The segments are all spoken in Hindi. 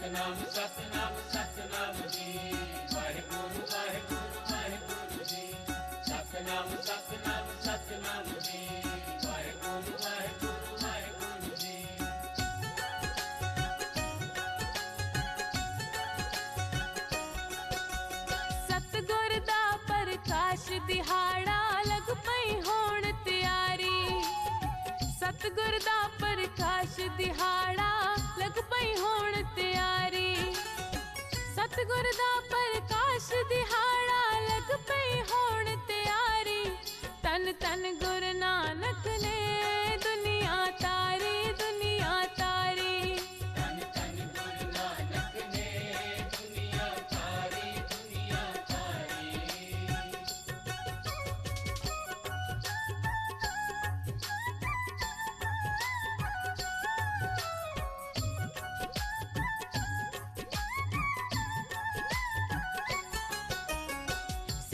सतनाम सतनाम सतनाम जी वाहेगुरु वाहेगुरु वाहेगुरु जी सतनाम सतनाम सतनाम जी वाहेगुरु वाहेगुरु वाहेगुरु जी सतगुर दा प्रकाश दिहाड़ा लग पई होण तैयारी। सतगुर दा प्रकाश दिहाड़ा ਸਤਗੁਰ ਦਾ ਪ੍ਰਕਾਸ਼ ਦਿਹਾੜਾ ਲਗ ਪਈ ਹੋਣ ਤਿਆਰੀ। ਤਨ ਤਨ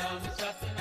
I'm a shot.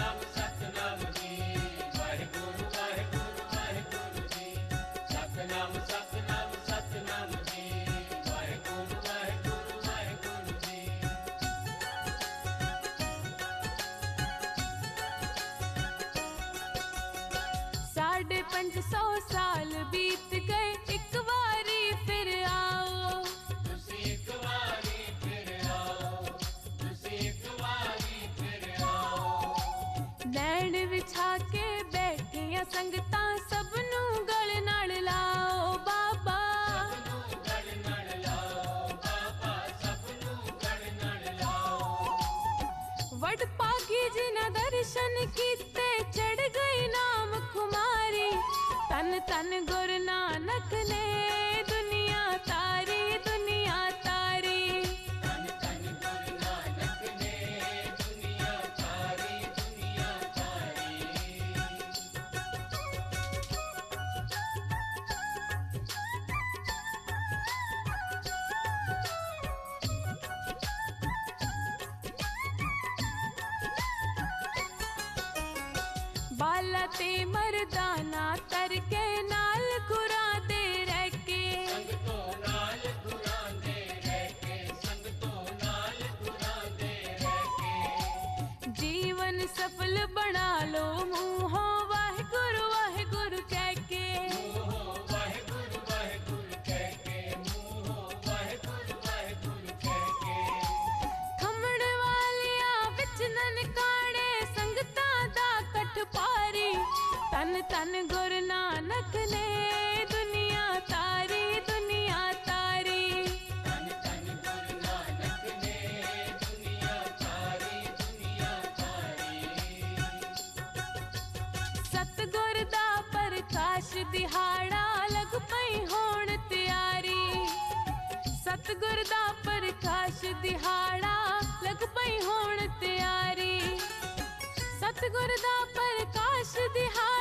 ਸੰਗਤਾਂ ਸਭ ਨੂੰ ਗਲ ਨਾਲ ਲਾਓ ਬਾਬਾ। ਵਡ ਪਾਗੀ ਜੀ ਨਾ ਦਰਸ਼ਨ ਕੀਤੇ ਚੜ ਗਈ ਨਾਮ ਕੁਮਾਰੀ ਤਨ ਤਨ ਗੁਰਨਾਨ हालते मर्दाना तर नाल घुरा दे रह जीवन सफल बना लो मुँहों பாரு तन तन गुरु नानक ने दुनिया तारी दुनिया तारी। सतगुर दा प्रकाश दिहाड़ा लग पई होण तैयारी। सतगुर दा प्रकाश दिहाड़ा लग पई होण तैयारी। सतगुर का प्रकाश दिहाड़ा